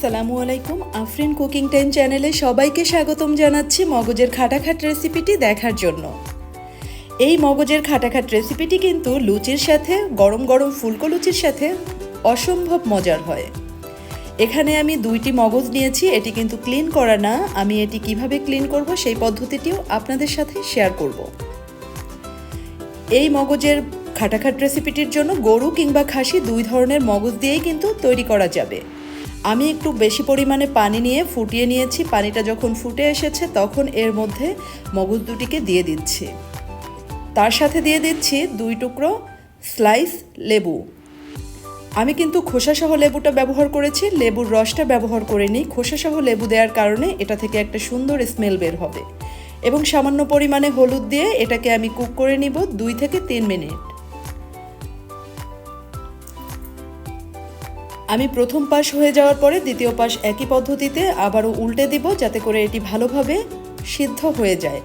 আসসালামু আলাইকুম। Afrin cooking time চ্যানেলে সবাইকে স্বাগতম জানাচ্ছি মগজের খাটাখাট রেসিপিটি দেখার জন্য। এই মগজের খাটাখাট রেসিপিটি কিন্তু লুচির সাথে, গরম গরম ফুলকো লুচির সাথে অসম্ভব মজার হয়। এখানে আমি দুইটি মগজ নিয়েছি, এটি কিন্তু ক্লিন করা না। আমি এটি কীভাবে ক্লিন করব সেই পদ্ধতিটিও আপনাদের সাথে শেয়ার করব। এই মগজের খাটাখাট রেসিপিটির জন্য গরু কিংবা খাসি দুই ধরনের মগজ দিয়েই কিন্তু তৈরি করা যাবে। আমি একটু বেশি পরিমাণে পানি নিয়ে ফুটিয়ে নিয়েছি। পানিটা যখন ফুটে এসেছে তখন এর মধ্যে মগজ দুটিকে দিয়ে দিচ্ছি। তার সাথে দিয়ে দিচ্ছি দুই টুকরো স্লাইস লেবু। আমি কিন্তু খোসাসহ লেবুটা ব্যবহার করেছি। লেবুর রসটা ব্যবহার করিনি। খোসাসহ লেবু দেওয়ার কারণে এটা থেকে একটা সুন্দর স্মেল বের হবে। এবং সামান্য পরিমাণে হলুদ দিয়ে এটাকে আমি কুক করে নিব দুই থেকে তিন মিনিট। আমি প্রথম পাশ হয়ে যাওয়ার পরে দ্বিতীয় পাশ একই পদ্ধতিতে আবারও উল্টে দিব যাতে করে এটি ভালোভাবে সিদ্ধ হয়ে যায়।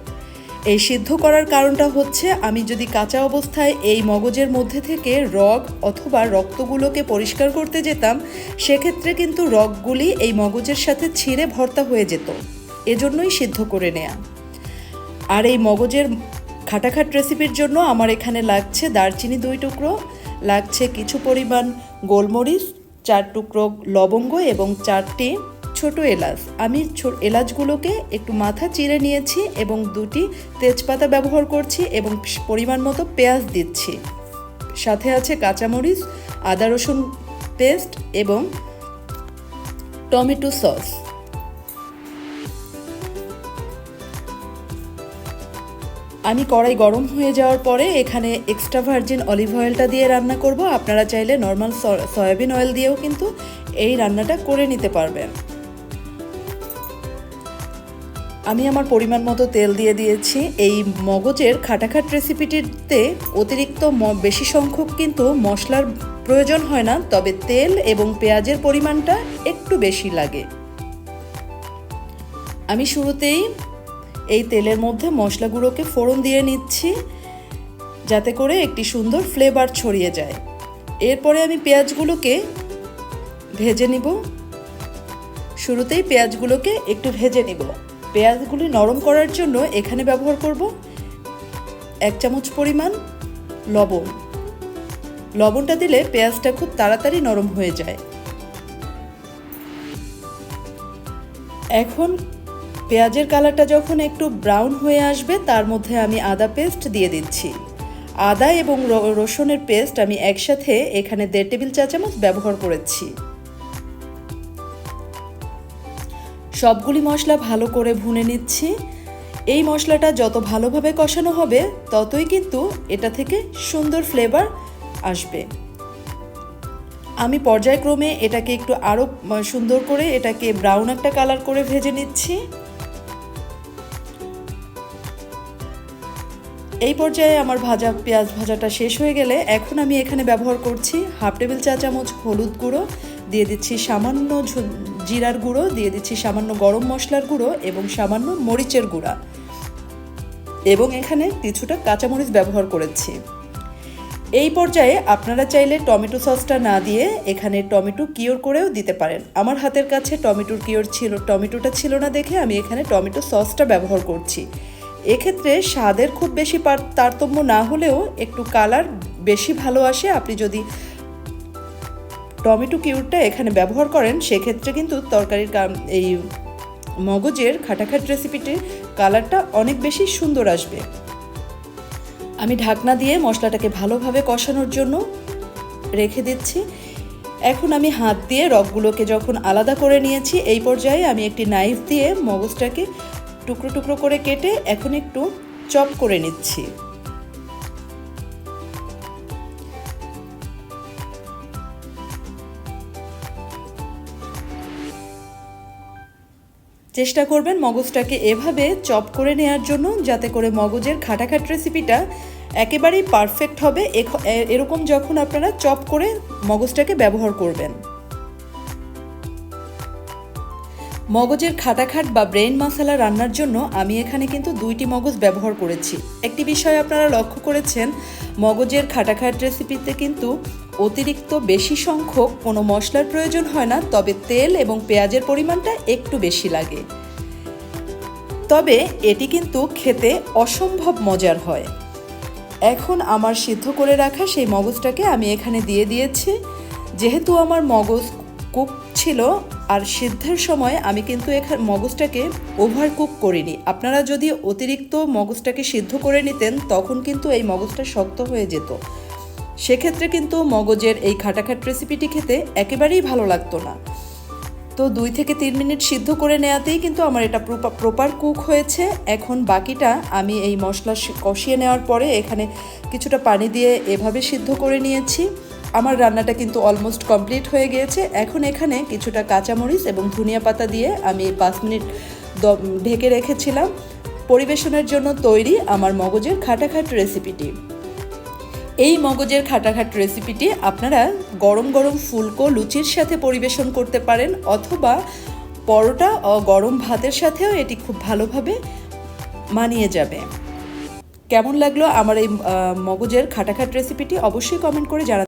এই সিদ্ধ করার কারণটা হচ্ছে আমি যদি কাঁচা অবস্থায় এই মগজের মধ্যে থেকে রগ অথবা রক্তগুলোকে পরিষ্কার করতে যেতাম, সেক্ষেত্রে কিন্তু রগগুলি এই মগজের সাথে ছিঁড়ে ভর্তা হয়ে যেত। এজন্যই সিদ্ধ করে নেয়া। আর এই মগজের খাটাখাট রেসিপির জন্য আমার এখানে লাগছে দারচিনি দুই টুকরো, লাগছে কিছু পরিমাণ গোলমরিচ চার টুকরো লবঙ্গ এবং চারটি ছোট এলাচ। আমি এলাচগুলোকে একটু মাথা চিরে নিয়েছি এবং দুটি তেজপাতা ব্যবহার করছি এবং পরিমাণ মতো পেঁয়াজ দিচ্ছি। সাথে আছে কাঁচামরিচ, আদা রসুন পেস্ট এবং টমেটো সস। আমি কড়াই গরম হয়ে যাওয়ার পরে এখানে এক্সট্রা ভার্জিন অলিভ অয়েলটা দিয়ে রান্না করব। আপনারা চাইলে নর্মাল সয়াবিন অয়েল দিয়েও কিন্তু এই রান্নাটা করে নিতে পারবেন। আমি আমার পরিমাণ মতো তেল দিয়ে দিয়েছি। এই মগজের খাটাখাট রেসিপিটিতে অতিরিক্ত বেশি সংখ্যক কিন্তু মশলার প্রয়োজন হয় না, তবে তেল এবং পেঁয়াজের পরিমাণটা একটু বেশি লাগে। আমি শুরুতেই এই তেলের মধ্যে মশলাগুলোকে ফোড়ন দিয়ে নিচ্ছি, যাতে করে একটি সুন্দর ফ্লেভার ছড়িয়ে যায়। এরপরে আমি পেঁয়াজগুলোকে ভেজে নিব। শুরুতেই পেঁয়াজগুলোকে একটু ভেজে নিব। পেঁয়াজগুলি নরম করার জন্য এখানে ব্যবহার করব এক চামচ পরিমাণ লবণ। লবণটা দিলে পেঁয়াজটা খুব তাড়াতাড়ি নরম হয়ে যায়। এখন পেঁয়াজের কালারটা যখন একটু ব্রাউন হয়ে আসবে, তার মধ্যে আমি আদা পেস্ট দিয়ে দিচ্ছি। আদা এবং রসুনের পেস্ট আমি একসাথে এখানে দেড় টেবিল চা চামচ ব্যবহার করেছি। সবগুলি মশলা ভালো করে ভুনে নিচ্ছি। এই মশলাটা যত ভালোভাবে কষানো হবে, ততই কিন্তু এটা থেকে সুন্দর ফ্লেভার আসবে। আমি পর্যায়ক্রমে এটাকে একটু আরও সুন্দর করে এটাকে ব্রাউন একটা কালার করে ভেজে নিচ্ছি। এই পর্যায়ে আমার ভাজা পেঁয়াজ ভাজাটা শেষ হয়ে গেলে এখন আমি এখানে ব্যবহার করছি হাফ টেবিল চা চামচ হলুদ গুঁড়ো, দিয়ে দিচ্ছি সামান্য জিরার গুঁড়ো, দিয়ে দিচ্ছি সামান্য গরম মশলার গুঁড়ো এবং সামান্য মরিচের গুঁড়া। এবং এখানে কিছুটা কাঁচামরিচ ব্যবহার করেছি। এই পর্যায়ে আপনারা চাইলে টমেটো সসটা না দিয়ে এখানে টমেটো কিওর করেও দিতে পারেন। আমার হাতের কাছে টমেটোর কিওর ছিল টমেটোটা ছিল না দেখে আমি এখানে টমেটো সসটা ব্যবহার করছি। এক্ষেত্রে স্বাদের খুব বেশি তারতম্য না হলেও একটু কালার বেশি ভালো আসে। আপনি যদি টমেটো কিউরটা এখানে ব্যবহার করেন, সেক্ষেত্রে কিন্তু তরকারির এই মগজের খাটাখাট রেসিপিটির কালারটা অনেক বেশি সুন্দর আসবে। আমি ঢাকনা দিয়ে মশলাটাকে ভালোভাবে কষানোর জন্য রেখে দিচ্ছি। এখন আমি হাত দিয়ে রগগুলোকে যখন আলাদা করে নিয়েছি, এই পর্যায়ে আমি একটি নাইফ দিয়ে মগজটাকে টুকরো টুকরো করে কেটে এখন একটু চপ করে নিচ্ছি। চেষ্টা করবেন মগজটাকে এভাবে চপ করে নেওয়ার জন্য, যাতে করে মগজের খাটাখাট রেসিপিটা একেবারেই পারফেক্ট হবে। এরকম যখন আপনারা চপ করে মগজটাকে ব্যবহার করবেন। মগজের খাটাখাট বা ব্রেন মশলা রান্নার জন্য আমি এখানে কিন্তু দুইটি মগজ ব্যবহার করেছি। একটি বিষয় আপনারা লক্ষ্য করেছেন, মগজের খাটাখাট রেসিপিতে কিন্তু অতিরিক্ত বেশি সংখ্যক কোনো মশলার প্রয়োজন হয় না, তবে তেল এবং পেঁয়াজের পরিমাণটা একটু বেশি লাগে। তবে এটি কিন্তু খেতে অসম্ভব মজার হয়। এখন আমার সিদ্ধ করে রাখা সেই মগজটাকে আমি এখানে দিয়ে দিয়েছি। যেহেতু আমার মগজ কুক ছিল, আর সিদ্ধের সময় আমি কিন্তু এখানে মগজটাকে ওভার কুক করিনি। আপনারা যদি অতিরিক্ত মগজটাকে সিদ্ধ করে নিতেন, তখন কিন্তু এই মগজটা শক্ত হয়ে যেত। সেক্ষেত্রে কিন্তু মগজের এই খাটাখাট রেসিপিটি খেতে একেবারেই ভালো লাগতো না। তো দুই থেকে তিন মিনিট সিদ্ধ করে নেওয়াতেই কিন্তু আমার এটা প্রপার কুক হয়েছে। এখন বাকিটা আমি এই মশলা কষিয়ে নেওয়ার পরে এখানে কিছুটা পানি দিয়ে এভাবে সিদ্ধ করে নিয়েছি। আমার রান্নাটা কিন্তু অলমোস্ট কমপ্লিট হয়ে গিয়েছে। এখন এখানে কিছুটা কাঁচামরিচ এবং ধনিয়া পাতা দিয়ে আমি পাঁচ মিনিট ঢেকে রেখেছিলাম। পরিবেশনের জন্য তৈরি আমার মগজের খাটাখাট রেসিপিটি এই মগজের খাটাখাট রেসিপিটি আপনারা গরম গরম ফুলকো লুচির সাথে পরিবেশন করতে পারেন অথবা পরোটা ও গরম ভাতের সাথেও এটি খুব ভালোভাবে মানিয়ে যাবে। কেমন লাগল আমার এই মগজের খাটাখাট রেসিপিটি অবশ্যই কমেন্ট করে জানাতে